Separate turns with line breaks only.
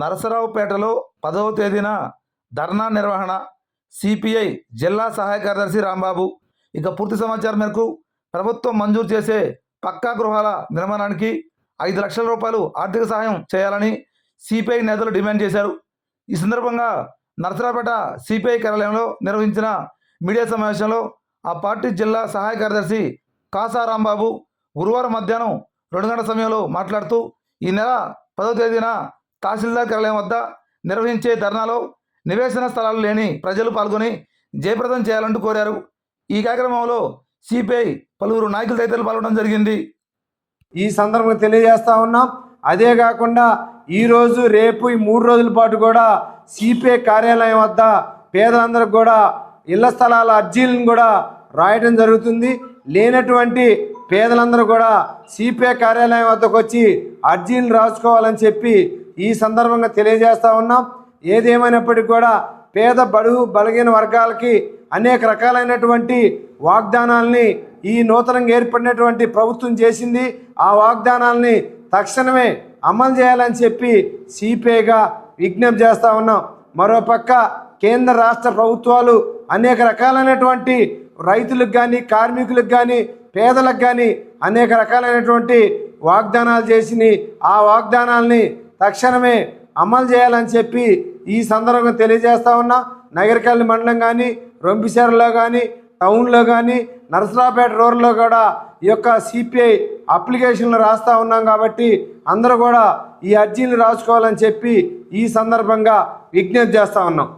నరసరావుపేటలో పదవ తేదీన ధర్నా నిర్వహణ సిపిఐ జిల్లా సహాయ కార్యదర్శి రాంబాబు. ఇక పూర్తి సమాచారం మేరకు ప్రభుత్వం మంజూరు చేసే పక్కా గృహాల నిర్మాణానికి ఐదు లక్షల రూపాయలు ఆర్థిక సహాయం చేయాలని సిపిఐ నేతలు డిమాండ్ చేశారు. ఈ సందర్భంగా నరసరావుపేట సిపిఐ కార్యాలయంలో నిర్వహించిన మీడియా సమావేశంలో ఆ పార్టీ జిల్లా సహాయ కార్యదర్శి కాసా రాంబాబు గురువారం మధ్యాహ్నం రెండు గంటల సమయంలో మాట్లాడుతూ ఈ నెల పదవ తేదీన తహసీల్దార్ కార్యాలయం వద్ద నిర్వహించే ధర్నాలో నివేశన స్థలాలు లేని ప్రజలు పాల్గొని జయప్రదం చేయాలంటూ కోరారు. ఈ కార్యక్రమంలో సిపిఐ పలువురు నాయకులు తదితరులు పాల్గొనడం జరిగింది.
ఈ సందర్భంగా తెలియజేస్తా ఉన్నాం. అదే కాకుండా ఈరోజు రేపు ఈ మూడు రోజుల పాటు కూడా సిపిఐ కార్యాలయం వద్ద పేదలందరికి కూడా ఇళ్ళ స్థలాల అర్జీలను కూడా రాయడం జరుగుతుంది. లేనటువంటి పేదలందరూ కూడా సిపిఐ కార్యాలయం వద్దకు వచ్చి అర్జీలు రాసుకోవాలని చెప్పి ఈ సందర్భంగా తెలియజేస్తూ ఉన్నాం. ఏదేమైనప్పటికీ కూడా పేద బడుగు బలగిన వర్గాలకి అనేక రకాలైనటువంటి వాగ్దానాల్ని ఈ నూతనంగా ఏర్పడినటువంటి ప్రభుత్వం చేసింది. ఆ వాగ్దానాల్ని తక్షణమే అమలు చేయాలని చెప్పి సిపిఐగా విజ్ఞప్తి చేస్తూ ఉన్నాం. మరోపక్క కేంద్ర రాష్ట్ర ప్రభుత్వాలు అనేక రకాలైనటువంటి రైతులకు కానీ కార్మికులకు కానీ పేదలకు కానీ అనేక రకాలైనటువంటి వాగ్దానాలు చేసి ఆ వాగ్దానాల్ని తక్షణమే అమలు చేయాలని చెప్పి ఈ సందర్భంగా తెలియజేస్తా ఉన్నా. నగరికల్లి మండలం కానీ రొంపిసేరలో కానీ టౌన్లో కానీ నరసరాపేట రోడ్లో కూడా ఈ యొక్క సిపిఐ అప్లికేషన్లు రాస్తూ ఉన్నాం కాబట్టి అందరూ కూడా ఈ అర్జీలు రాసుకోవాలని చెప్పి ఈ సందర్భంగా విజ్ఞప్తి చేస్తూ ఉన్నాం.